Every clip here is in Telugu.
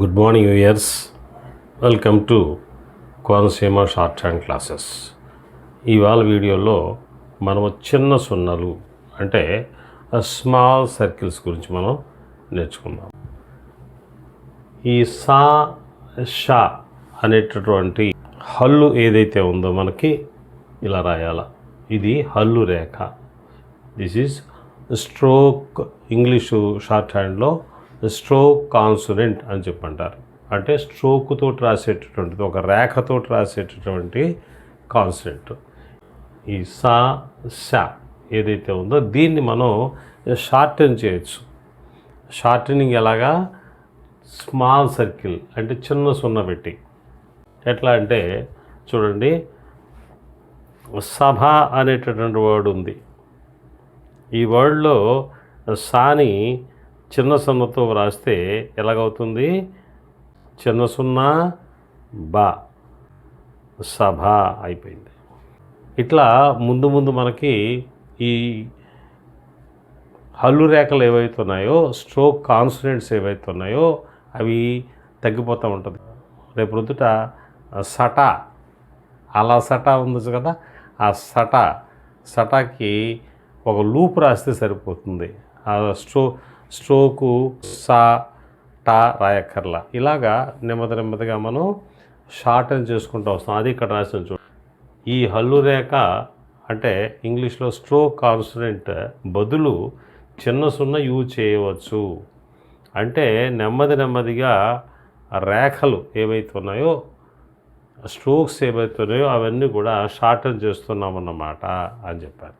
Good morning years welcome to Konaseema short hand classes. ఇవాళ వీడియోలో మనం చిన్న సున్నలు అంటే స్మాల్ సర్కిల్స్ గురించి మనం నేర్చుకుందాం. ఈ సా షా అనేటటువంటి హల్లు ఏదైతే ఉందో మనకి ఇలా రాయాల. ఇది హల్లు రేఖ. This is stroke English short హ్యాండ్లో స్ట్రోక్ కాన్సునెంట్ అని చెప్పంటారు. అంటే స్ట్రోక్తో రాసేటటువంటిది ఒక రేఖతో రాసేటటువంటి కాన్సనెంట్ ఈ సా షా ఏదైతే ఉందో దీన్ని మనం షార్టెన్ చేయొచ్చు. షార్టెనింగ్ ఎలాగా? స్మాల్ సర్కిల్ అంటే చిన్న సున్న పెట్టి. ఎట్లా అంటే చూడండి సభ అనేటటువంటి వర్డ్ ఉంది. ఈ వర్డ్లో సాని చిన్న సున్నతో వ్రాస్తే ఎలాగవుతుంది? చిన్న సున్నా బా. సభ అయిపోయింది. ఇట్లా ముందు ముందు మనకి ఈ హల్లు రేఖలు ఏవైతున్నాయో స్ట్రోక్ కాన్సనెంట్స్ ఏవైతున్నాయో అవి తగ్గిపోతూ ఉంటుంది. రేపు రొద్దుట సట అలా సట ఉంది కదా ఆ సట సటాకి ఒక లూప్ రాస్తే సరిపోతుంది. ఆ స్ట్రో స్ట్రోకు సా టా రాయక్కర్లా. ఇలాగా నెమ్మది నెమ్మదిగా మనం షార్టన్ చేసుకుంటూ వస్తాం. అది ఇక్కడ రాసిన చూ ఈ హల్లు రేఖ అంటే ఇంగ్లీష్లో స్ట్రోక్ కాన్సనెంట్ బదులు చిన్న సున్న యూజ్ చేయవచ్చు. అంటే నెమ్మది నెమ్మదిగా రేఖలు ఏవైతే ఉన్నాయో స్ట్రోక్స్ ఏవైతే ఉన్నాయో అవన్నీ కూడా షార్టన్ చేస్తున్నామన్నమాట అని చెప్పారు.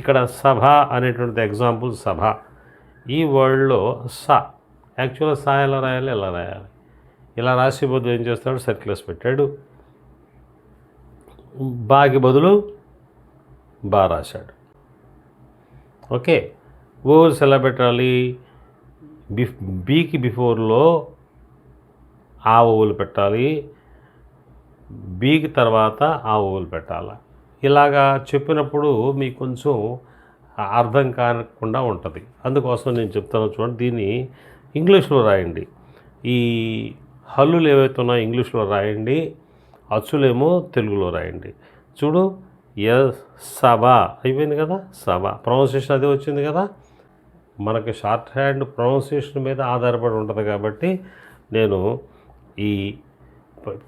ఇక్కడ సభ అనేటువంటి ఎగ్జాంపుల్ సభ. ఈ వర్డ్లో స యాక్చువల్గా సా ఎలా రాయాలి ఎలా రాయాలి? ఇలా రాసి బదులు ఏం చేస్తాడు? సర్క్యులర్స్ పెట్టాడు. బాకి బదులు బా రాశాడు. ఓకే. ఓవర్స్ ఎలా పెట్టాలి? బిఫ్ బీకి బిఫోర్లో ఆ ఓవులు పెట్టాలి. బీకి తర్వాత ఆ ఓవులు పెట్టాలి? ఇలాగా చెప్పినప్పుడు మీకు కొంచెం అర్థం కాకుండా ఉంటుంది. అందుకోసం నేను చెప్తాను చూడండి దీన్ని ఇంగ్లీష్లో రాయండి. ఈ హల్లులు ఏవైతే ఉన్నాయో ఇంగ్లీష్లో రాయండి అచ్చులేమో తెలుగులో రాయండి. చూడు ఎస్ సభ అయిపోయింది కదా? సభ ప్రొనౌన్సియేషన్ అదే వచ్చింది కదా? మనకి షార్ట్ హ్యాండ్ ప్రొనౌన్సియేషన్ మీద ఆధారపడి ఉంటుంది కాబట్టి నేను ఈ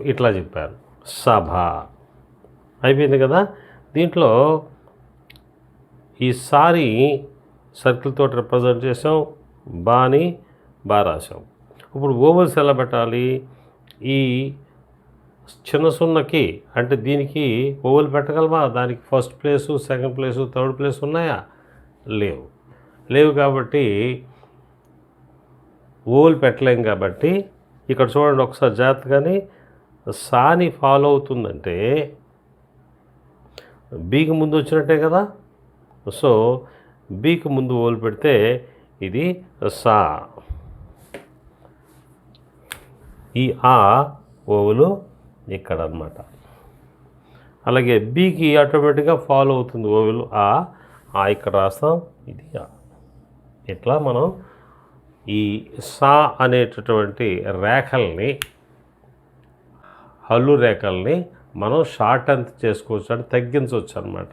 ఇట్లా చెప్పాను. సభ అయిపోయింది కదా? దీంట్లో ఈసారి సర్కిల్తో రిప్రజెంట్ చేసాం బాని బా రాసాం ఇప్పుడు ఓవల్స్ ఎలా పెట్టాలి? ఈ చిన్న సున్నకి అంటే దీనికి ఓవల్ పెట్టగలమా? దానికి first place second place third place ఉన్నాయా? లేవు. లేవు కాబట్టి ఓవల్ పెట్టలేం కాబట్టి ఇక్కడ చూడండి ఒకసారి జాగ్రత్తగాని సాని ఫాలో అవుతుందంటే బీకి ముందు వచ్చినట్టే కదా? సో బీకి ముందు ఓలు పెడితే ఇది సా. ఈ ఆ ఓవులు ఇక్కడ అన్నమాట అలాగే బీకి ఆటోమేటిక్గా ఫాలో అవుతుంది ఓవులు. ఆ ఆ ఇక్కడ రాస్తాం ఇది ఆ. ఇట్లా మనం ఈ సా అనేటటువంటి రేఖల్ని హల్లు రేఖల్ని మనం షార్ట్ అంత చేసుకోవచ్చు అంటే తగ్గించవచ్చు అనమాట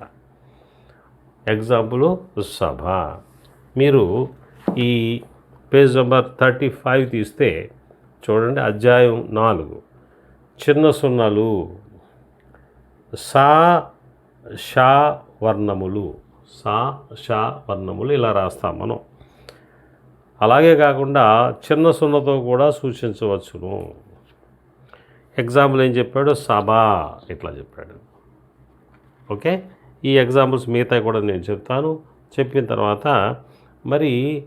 ఎగ్జాంపుల్ సభ. మీరు ఈ పేజ్ నెంబర్ థర్టీ ఫైవ్ తీస్తే చూడండి అధ్యాయం నాలుగు. చిన్న సున్నాలు సా షా వర్ణములు. సా షా వర్ణములు ఇలా రాస్తాం మనం. అలాగే కాకుండా చిన్న సున్నతో కూడా సూచించవచ్చును. ఎగ్జాంపుల్ ఏం చెప్పాడు? సభ ఇట్లా చెప్పాడు. ఓకే? ఈ ఎగ్జాంపుల్స్ మిగతా కూడా నేను చెప్తాను. చెప్పిన తర్వాత మరి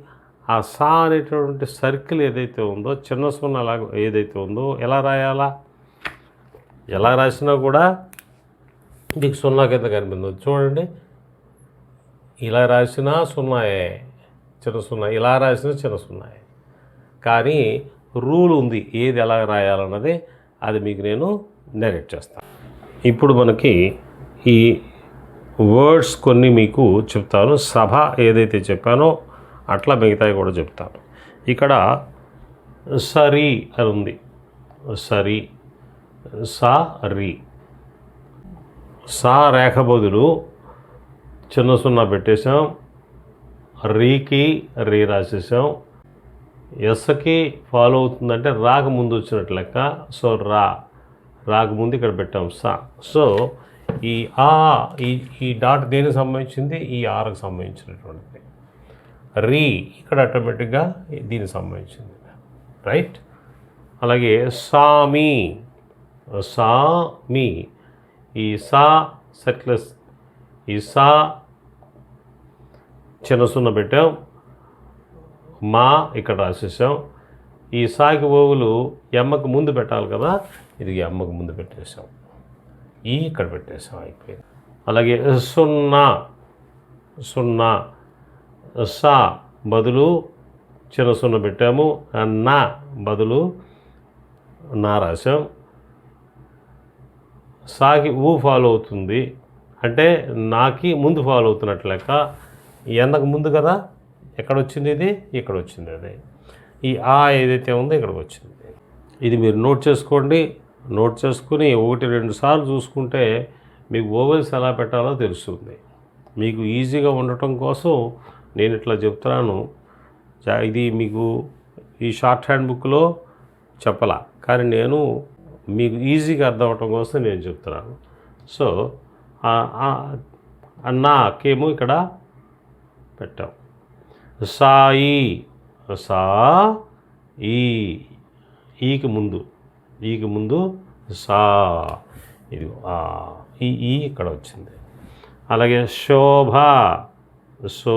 ఆ సా అనేటటువంటి సర్కిల్ ఏదైతే ఉందో చిన్న సున్న అలా ఏదైతే ఉందో ఎలా రాయాలా? ఎలా రాసినా కూడా మీకు సున్నా కింద కనిపించదు చూడండి. ఇలా రాసినా సున్నాయే చిన్న సున్నా. ఇలా రాసినా చిన్న సున్నాయే. కానీ రూల్ ఉంది ఏది ఎలా రాయాలన్నది అది మీకు నేను నెరెక్ట్ చేస్తాను. ఇప్పుడు మనకి ఈ వర్డ్స్ కొన్ని మీకు చెప్తాను. సభ ఏదైతే చెప్పానో అట్లా మిగతాయి కూడా చెప్తాను. ఇక్కడ సరి అని ఉంది. సరి సా రి. సా రేఖ బదులు చిన్న సున్నా పెట్టేశాం. రీకి రీ రాసేసాం ఎస్కి ఫాలో అవుతుందంటే రాక ముందు వచ్చినట్టు లెక్క. సో రా. రాక ముందు ఇక్కడ పెట్టాం సా. సో ఈ ఆ ఈ ఈ డాట్ దేనికి సంబంధించింది? ఈ ఆర్కి సంబంధించినటువంటిది. రీ ఇక్కడ ఆటోమేటిక్గా దీనికి సంబంధించింది. రైట్? అలాగే సామి. సామి. ఈ సా సెట్లెస్ ఈ సా చిన్న సున్న పెట్టాం. మా ఇక్కడ రాసేసాం. ఈ సాకి ఓవులు ఎమ్మకు ముందు పెట్టాలి కదా? ఇది ఎమ్మకు ముందు పెట్టేసాం. ఈ ఇక్కడ పెట్టేసాం అయిపోయింది. అలాగే సున్నా సున్నా సా బదులు చిన్న సున్న పెట్టాము నా బదులు నా రాసాం సాకి ఊ ఫాలో అవుతుంది అంటే నాకి ముందు ఫాలో అవుతున్నట్లు లెక్క ఎన్నకు ముందు కదా ఎక్కడ వచ్చింది ఇది? ఇక్కడ వచ్చింది అది. ఈ ఆ ఏదైతే ఉందో ఇక్కడికి వచ్చింది. ఇది మీరు నోట్ చేసుకోండి. నోట్ చేసుకుని ఒకటి రెండు సార్లు చూసుకుంటే మీకు ఓవెల్స్ ఎలా పెట్టాలో తెలుస్తుంది. మీకు ఈజీగా ఉండటం కోసం నేను ఇట్లా చెప్తున్నాను. ఇది మీకు ఈ షార్ట్ హ్యాండ్ బుక్లో చెప్పలా. కానీ నేను మీకు ఈజీగా అర్థం అవటం కోసం నేను చెప్తున్నాను. సో నాకేమో ఇక్కడ పెట్టాం. సాయి సా ఈ ఈకి ముందు. ఈకి ముందు సా. ఇది ఆ ఈ ఈ ఇక్కడ వచ్చింది. అలాగే శోభ సో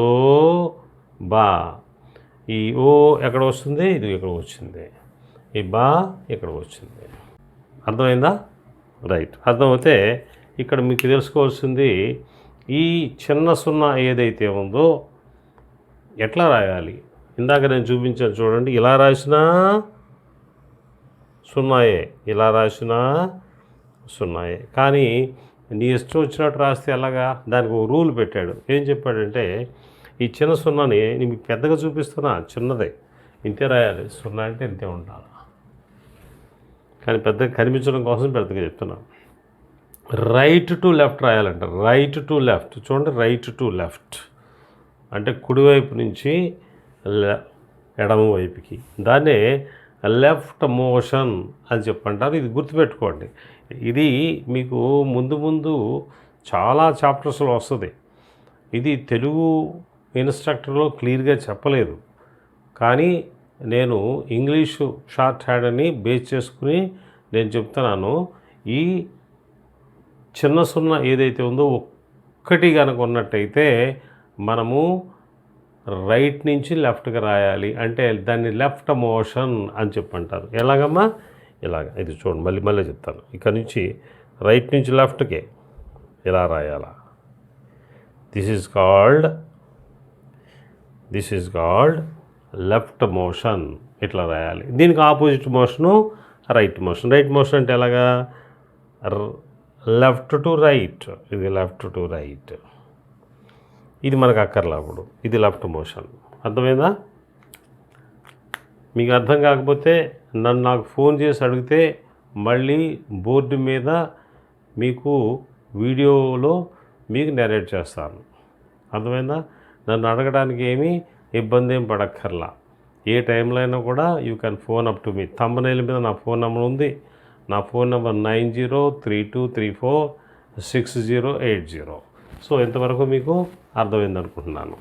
బా ఈ ఓ ఎక్కడ వస్తుంది? ఇది ఇక్కడ వచ్చింది. ఈ బా ఇక్కడ వచ్చింది. అర్థమైందా? రైట్. అర్థమైతే ఇక్కడ మీకు తెలుసుకోవాల్సింది ఈ చిన్న సున్నా ఏదైతే ఉందో ఎట్లా రాయాలి? ఇందాక నేను చూపించాను చూడండి ఇలా రాసినా సున్నాయే. ఇలా రాసినా సున్నాయే. కానీ నీ ఇష్టం వచ్చినట్టు రాస్తే ఎలాగా? దానికి ఒక రూల్ పెట్టాడు. ఏం చెప్పాడంటే ఈ చిన్న సున్నాని నేను పెద్దగా చూపిస్తున్నా చిన్నదే. ఇంతే రాయాలి. సున్నా అంటే ఇంతే ఉండాలి. కానీ పెద్దగా కనిపించడం కోసం పెద్దగా చెప్తున్నాను right to left రాయాలంట. Right to left. చూడండి రైట్ టు లెఫ్ట్. అంటే కుడివైపు నుంచి లె ఎడమ వైపుకి. దాన్నే లెఫ్ట్ మోషన్ అని చెప్పంటారు. ఇది గుర్తుపెట్టుకోండి. ఇది మీకు ముందు ముందు చాలా చాప్టర్స్లో వస్తుంది. ఇది తెలుగు ఇన్స్ట్రక్టర్లో క్లియర్గా చెప్పలేదు. కానీ నేను ఇంగ్లీషు షార్ట్ హ్యాండ్ అని బేస్ చేసుకుని నేను చెప్తున్నాను. ఈ చిన్న సున్నా ఏదైతే ఉందో ఒక్కటి కనుక ఉన్నట్టయితే మనము రైట్ నుంచి లెఫ్ట్కి రాయాలి అంటే దాన్ని లెఫ్ట్ మోషన్ అని చెప్పంటారు. ఎలాగమ్మా? ఇలాగ. ఇది చూడండి మళ్ళీ మళ్ళీ చెప్తాను. ఇక్కడ నుంచి రైట్ నుంచి లెఫ్ట్కే ఇలా రాయాలా? This is called this is called left motion ఇట్లా రాయాలి. దీనికి opposite motion right motion. Right motion అంటే ఎలాగా? Left to right. ఇది లెఫ్ట్ టు రైట్. ఇది మనకు అక్కర్లా అప్పుడు. ఇది లెఫ్ట్ మోషన్. అర్థమైందా? మీకు అర్థం కాకపోతే నన్ను నాకు ఫోన్ చేసి అడిగితే మళ్ళీ బోర్డు మీద మీకు వీడియోలో మీకు నెరేట్ చేస్తాను. అర్థమైందా? నన్ను అడగడానికి ఏమీ ఇబ్బంది ఏం పడక్కర్లా. ఏ టైంలో అయినా కూడా you can phone up to me తమ్మనేల మీద నా ఫోన్ నెంబర్ ఉంది. నా phone number nine zero three two three four six zero eight zero. So ఇంతవరకు మీకు అర్థమైంది అనుకుంటున్నాను